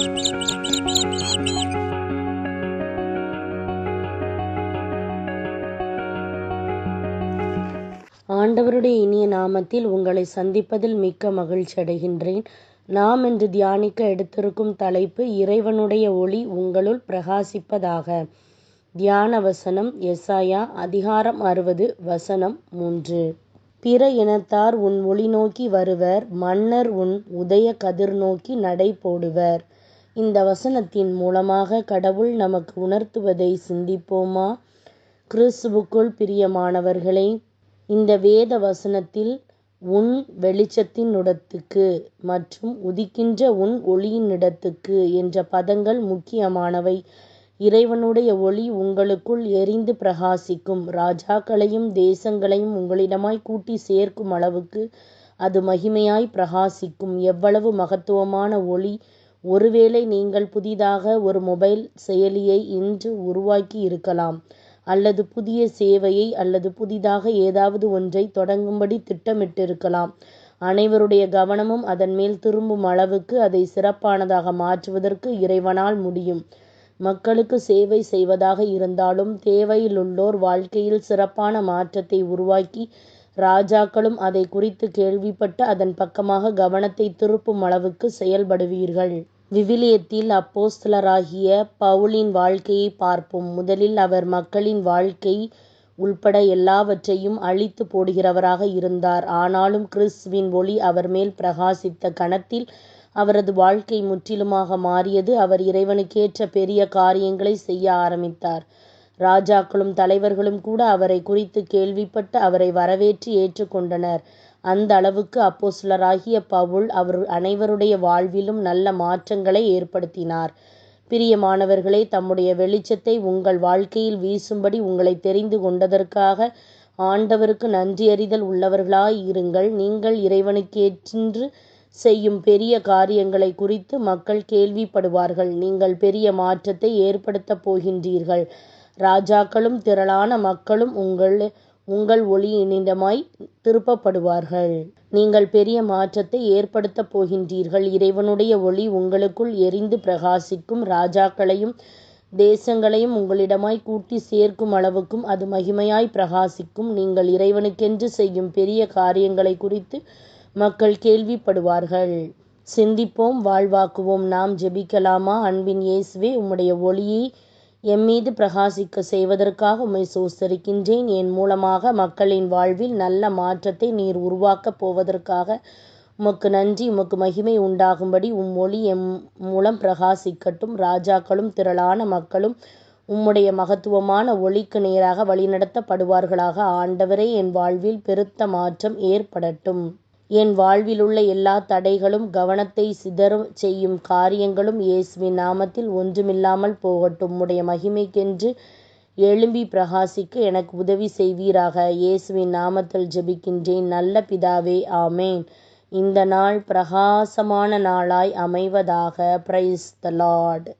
ஆண்டவருடைய இனிய நாமத்தில் உங்களை சந்திப்பதில் மிக்க மகிழ்ச்சி அடைகின்றேன். நாம் இன்று தியானிக்க எடுத்திருக்கும் தலைப்பு இறைவனுடைய ஒளி உங்களுள் பிரகாசிப்பதாக. தியான வசனம் எசாயா அதிகாரம் அறுபது வசனம் மூன்று. பிற இனத்தார் உன் ஒளி நோக்கி வருவர் மன்னர் உன் உதய கதிர் நோக்கி நடை போடுவர். இந்த வசனத்தின் மூலமாக கடவுள் நமக்கு உணர்த்துவதை சிந்திப்போமா? கிறிஸ்துவுக்குள் பிரியமானவர்களே இந்த வேத வசனத்தில் உன் வெளிச்சத்தினிடத்துக்கு மற்றும் உதிக்கின்ற உன் ஒளியினிடத்துக்கு என்ற பதங்கள் முக்கியமானவை. இறைவனுடைய ஒளி உங்களுக்குள் எரிந்து பிரகாசிக்கும். ராஜாக்களையும் தேசங்களையும் உங்களிடமாய் கூட்டி சேர்க்கும் அளவுக்கு அது மகிமையாய் பிரகாசிக்கும். எவ்வளவு மகத்துவமான ஒளி ஒருவேளை நீங்கள் புதிதாக ஒரு மொபைல் செயலியை இன்று உருவாக்கி இருக்கலாம் அல்லது புதிய சேவையை அல்லது புதிதாக ஏதாவது ஒன்றை தொடங்கும்படி திட்டமிட்டிருக்கலாம். அனைவருடைய கவனமும் அதன் மேல் திரும்பும் அளவுக்கு அதை சிறப்பானதாக மாற்றுவதற்கு இறைவனால் முடியும். மக்களுக்கு சேவை செய்வதாக இருந்தாலும் தேவையிலுள்ளோர் வாழ்க்கையில் சிறப்பான மாற்றத்தை உருவாக்கி ராஜாக்களும் அதை குறித்து கேள்விப்பட்டு அதன் பக்கமாக கவனத்தை திருப்பும் அளவுக்கு செயல்படுவீர்கள். விவிலியத்தில் அப்போஸ்தலராகிய பவுலின் வாழ்க்கையை பார்ப்போம். முதலில் அவர் மக்களின் வாழ்க்கை உள்பட எல்லாவற்றையும் அழித்து போடுகிறவராக இருந்தார். ஆனாலும் கிறிஸ்துவின் ஒளி அவர் மேல் பிரகாசித்த கணத்தில் அவரது வாழ்க்கை முற்றிலுமாக மாறியது. அவர் இறைவனுக்கேற்ற பெரிய காரியங்களை செய்ய ஆரம்பித்தார். ராஜாக்களும் தலைவர்களும் கூட அவரை குறித்து கேள்விப்பட்டு அவரை வரவேற்று ஏற்றுக்கொண்டனர். அந்த அளவுக்கு அப்போஸ்தலராகிய பவுல் அவர் அனைவருடைய வாழ்விலும் நல்ல மாற்றங்களை ஏற்படுத்தினார். பிரியமானவர்களே தம்முடைய வெளிச்சத்தை உங்கள் வாழ்க்கையில் வீசும்படி உங்களை தெரிந்து கொண்டதற்காக ஆண்டவருக்கு நன்றியறிதல் உள்ளவர்களாய் இருங்கள் நீங்கள் இறைவனுக்கேற்றின்று செய்யும் பெரிய காரியங்களை குறித்து மக்கள் கேள்விப்படுவார்கள். நீங்கள் பெரிய மாற்றத்தை ஏற்படுத்தப் போகின்றீர்கள். ராஜாக்களும் திரளான மக்களும் உங்கள் உங்கள் ஒளியினிடமாய் திருப்பப்படுவார்கள். நீங்கள் பெரிய மாற்றத்தை ஏற்படுத்தப் போகின்றீர்கள். இறைவனுடைய ஒளி உங்களுக்குள் எரிந்து பிரகாசிக்கும். ராஜாக்களையும் தேசங்களையும் உங்களிடமாய் கூட்டி சேர்க்கும் அளவுக்கும் அது மகிமையாய் பிரகாசிக்கும். நீங்கள் இறைவனுக்கென்று செய்யும் பெரிய காரியங்களை குறித்து மக்கள் கேள்விப்படுவார்கள். சிந்திப்போம் வாழ்வாக்குவோம். நாம் ஜெபிக்கலாமா? அன்பின் இயேசுவே உம்முடைய ஒளியை எம்மீது பிரகாசிக்க செய்வதற்காக உம்மை சோஸ்தரிக்கின்றேன் என் மூலமாக மக்களின் வாழ்வில் நல்ல மாற்றத்தை நீர் உருவாக்கப் போவதற்காக உமக்கு நன்றி உமக்கு மகிமை உண்டாகும்படி உம் ஒளி எம் மூலம் பிரகாசிக்கட்டும். ராஜாக்களும் திரளான மக்களும் உம்முடைய மகத்துவமான ஒளிக்கு நேராக வழிநடத்தப்படுவார்களாக. ஆண்டவரே என் வாழ்வில் பெருத்த மாற்றம் ஏற்படட்டும். என் வாழ்விலுள்ள எல்லா தடைகளும் கவனத்தை சிதற செய்யும் காரியங்களும் இயேசுவின் நாமத்தில் ஒன்றுமில்லாமல் போகட்டும். உம்முடைய மகிமைக்கென்று எழும்பி பிரகாசிக்க எனக்கு உதவி செய்வீராக. இயேசுவின் நாமத்தில் ஜெபிக்கின்றேன். நல்ல பிதாவே ஆமேன். இந்த நாள் பிரகாசமான நாளாய் அமைவதாக. Praise the Lord